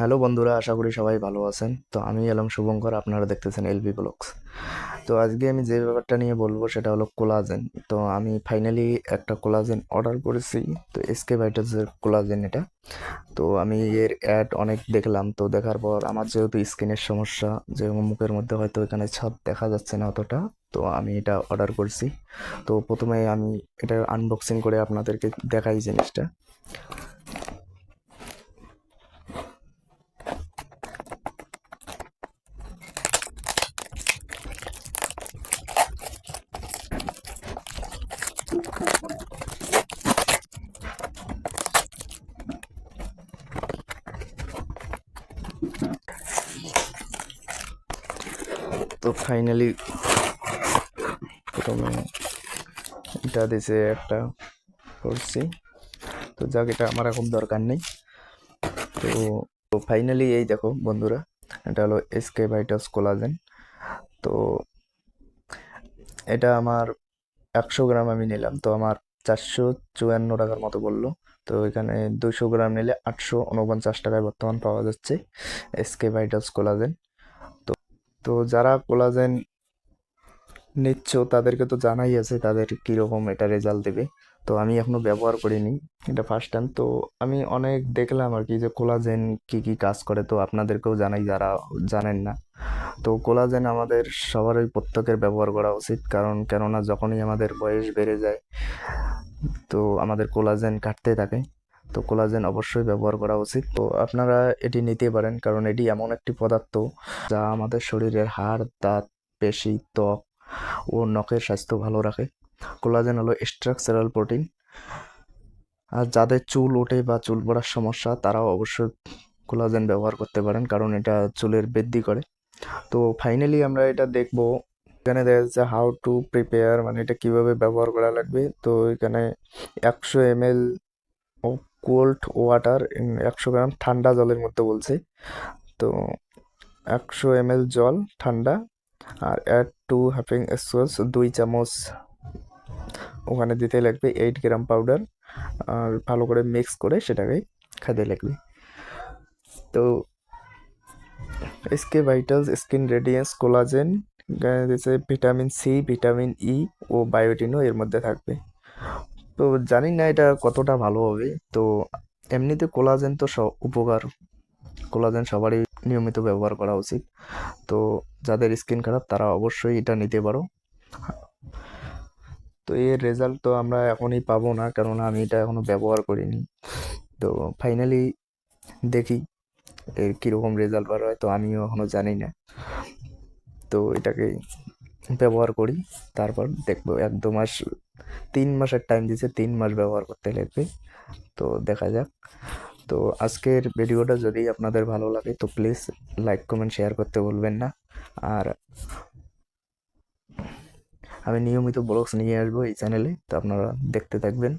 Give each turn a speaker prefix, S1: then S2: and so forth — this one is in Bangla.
S1: হ্যালো বন্ধুরা, আশা করি সবাই ভালো আছেন। তো আমি এলাম শুভঙ্কর, আপনারা দেখতেছেন এলবি ব্লগস। তো আজকে আমি যে ব্যাপারটা নিয়ে বলব সেটা হলো কোলাজেন। তো আমি ফাইনালি একটা কোলাজেন অর্ডার করেছি, তো এসকে ভাইটাসের কোলাজেন এটা। তো আমি এর অ্যাড অনেক দেখলাম, তো দেখার পর আমার যেহেতু স্কিনের সমস্যা যে মুখের মধ্যে হয়তো এখানে ছাপ দেখা যাচ্ছে না অতটা, তো আমি এটা অর্ডার করছি। তো প্রথমে আমি এটা আনবক্সিং করে আপনাদেরকে দেখাই জিনিসটা। তো ফাইনালি প্রথমে এটা দিছে একটা করছি তো যাক, এটা আমার এখন দরকার নেই। তো তো ফাইনালি এই দেখো বন্ধুরা, এটা হলো এসকে ভাইটাস কোলাজেন। তো এটা আমার একশো গ্রাম আমি নিলাম। তো আমার চারশো চুয়ান্ন টাকার মতো বলল। তো এখানে দুশো গ্রাম নিলে আটশো উনপঞ্চাশ টাকায় বর্তমান পাওয়া যাচ্ছে এসকে ভাইটাস কোলাজেন। তো তো যারা কোলাজেন নিচ্ছ তাদেরকে তো জানাই আছে তাদের কীরকম এটা রেজাল্ট দেবে। তো আমি এখনও ব্যবহার করিনি, এটা ফার্স্ট টাইম তো আমি অনেক দেখলাম আর কি যে কোলাজেন কি কি কাজ করে, তো আপনাদেরকেও জানাই যারা জানেন না। তো কোলাজেন আমাদের সবারই প্রত্যেকের ব্যবহার করা উচিত, কারণ কেননা যখনই আমাদের বয়স বেড়ে যায়, তো আমাদের কোলাজেন কাটতে থাকে। তো কোলাজেন অবশ্যই ব্যবহার করা উচিত। তো আপনারা এটি নিতে পারেন, কারণ এটি এমন একটি পদার্থ যা আমাদের শরীরের হাড়, দাঁত, পেশি, ত্বক ও নখের স্বাস্থ্য ভালো রাখে। কোলাজেন হলো স্ট্রাকচারাল প্রোটিন। আর যাদের চুল ওঠে বা চুল পড়ার সমস্যা, তারাও অবশ্যই কোলাজেন ব্যবহার করতে পারেন, কারণ এটা চুলের বৃদ্ধি করে। তো ফাইনালি আমরা এটা দেখব, এখানে দেখা যাচ্ছে হাউ টু প্রিপেয়ার মানে এটা কীভাবে ব্যবহার করা লাগবে। তো এখানে একশো এম এল কোল্ড ওয়াটার একশো গ্রাম ঠান্ডা জলের মধ্যে বলছে। তো একশো এম জল, ঠান্ডা, আর অ্যাড টু হ্যাপিং সস দুই চামচ ওখানে দিতে লাগবে এইট গ্রাম পাউডার আর ভালো করে মিক্স করে সেটাকে খেতে লাগবে। তো SK vitals skin radiance collagen দিয়েছে ভিটামিন সি ভিটামিন ই ও বায়োটিনও এর মধ্যে থাকবে। তো জানি না এটা কতটা ভালো হবে। তো এমনিতে কোলাজেন তো উপকার কোলাজেন সবারই নিয়মিত ব্যবহার করা উচিত। তো যাদের স্কিন খারাপ তারা অবশ্যই এটা নিতে পারো। তো এর রেজাল্ট তো আমরা এখনই পাবো না, কেননা আমি এটা এখনও ব্যবহার করিনি। তো ফাইনালি দেখি এর কীরকম রেজাল্ট বার হয়, তো আমিও এখনও জানি না। তো এটাকে ব্যবহার করি, তারপর দেখব এক দু মাস, তিন মাসের টাইম দিছে, তিন মাস ব্যবহার করতে লাগবে। তো দেখা যাক। তো আজকের ভিডিওটা যদি আপনাদের ভালো লাগে, তো প্লিজ লাইক কমেন্ট শেয়ার করতে বলবেন না। আর আমি নিয়মিত ব্লগস নিয়ে আসব এই চ্যানেলে তো আপনারা দেখতে থাকবেন।